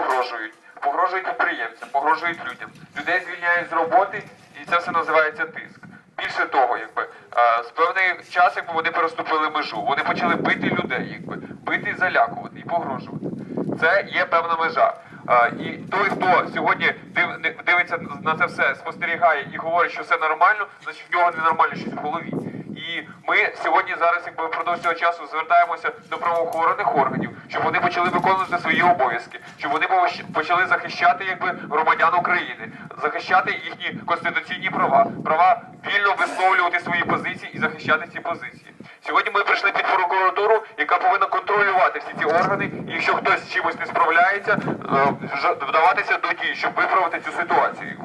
погрожують, погрожують підприємцям, погрожують людям. Людей звільняють з роботи, і це все називається тиск. Більше того, якби з певний час, якби вони переступили межу, вони почали бити людей, якби бити залякувати і погрожувати. Це є певна межа. І той, хто сьогодні дивиться на це все, спостерігає і говорить, що все нормально, значить в нього ненормально щось в голові. І ми сьогодні зараз, якби впродовж цього часу звертаємося до правоохоронних органів, щоб вони почали виконувати свої обов'язки, щоб вони почали захищати якби громадян України, захищати їхні конституційні права, права вільно висловлювати свої позиції і захищати ці позиції. Сьогодні ми прийшли під прокуратуру, яка повинна контролювати всі ці органи. І якщо хтось з чимось не справляється, е, вдаватися до дій, щоб виправити цю ситуацію.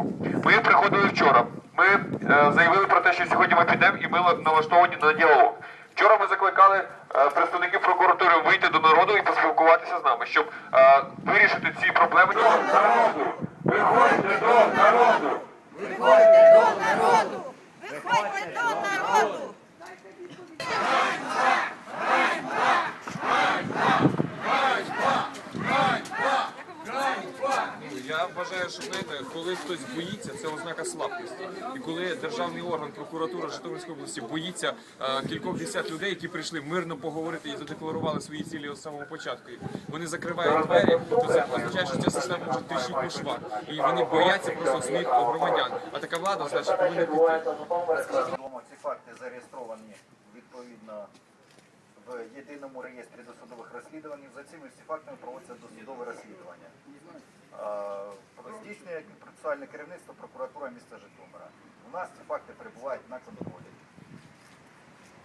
Ми приходили вчора. Ми е, заявили про те, що сьогодні ми підемо і ми налаштовані на діалог. Вчора ми закликали е, представників прокуратури вийти до народу і поспілкуватися з нами, щоб е, вирішити ці проблеми. Народу! Виходьте до народу! Виходьте до народу! Виходьте до народу! Що знаєте, коли хтось боїться, це ознака слабкості. І коли державний орган, прокуратура Житомирської області боїться е, кількох десят людей, які прийшли мирно поговорити і задекларували свої цілі з самого початку, вони закривають двері, то це означає, що ця система може тріщити по швах. І вони бояться просто своїх громадян. А така влада, значить, повинна піти. Ці факти зареєстровані відповідно в єдиному реєстрі досудових розслідувань. За цими всі фактами проводиться досудове розслідування. Е, процесуальне керівництво прокуратура міста Житомира. У нас ці факти перебувають на контролі.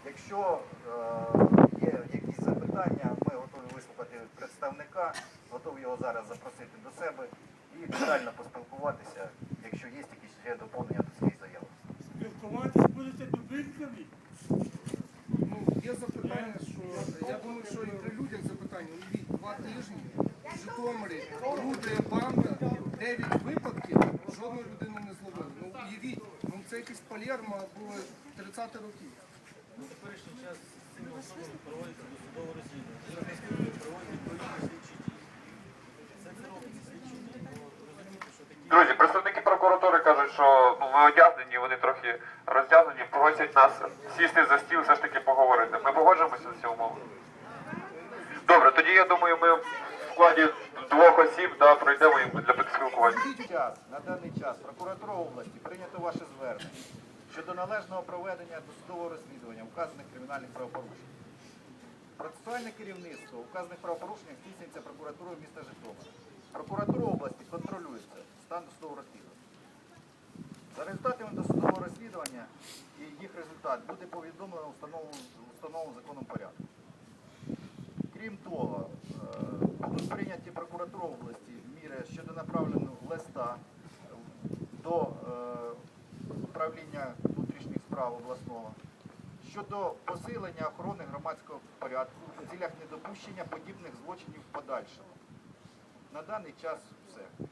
Якщо е, є якісь запитання, ми готові вислухати представника, готові його зараз запросити до себе і детально поспілкуватися, якщо є якісь ще доповнення до цієї заяви. Спілкуватися будете дубинками? Ну, є запитання, що я думаю, що і при людях запитання. Уявіть, два тижні в Житомирі орудує банда, 9 випадків, жодну людину не зловили. Ну уявіть, ну це якийсь Палермо або 30 років. На теперішній час з цими особами проводиться досудове розслідування. Проводять відповідні слідчі дії. Це робиться слідчі дії, бо розумієте, що такі Друзі, представники прокуратури кажуть, що ну, ми одягнені, вони трохи роздягнені, просять нас сісти за стіл, все ж таки поговорити. Ми погоджуємося з цією умовою? Добре, тоді я думаю, ми в складі двох осіб да, пройдемо їм для спілкування. даний час, на даний час прокуратура області прийнято ваше звернення щодо належного проведення досудового розслідування вказаних кримінальних правопорушень. Процесуальне керівництво вказаних правопорушень здійснюється прокуратурою міста Житомира. Прокуратура області контролюється стан досудового розслідування. За результатами досудового розслідування і їх результат буде повідомлено установу законом порядку. Крім того, е, будуть прийняті прокуратура області міри щодо направленого листа до е, управління внутрішніх справ обласного щодо посилення охорони громадського порядку в цілях недопущення подібних злочинів в подальшому. На даний час все.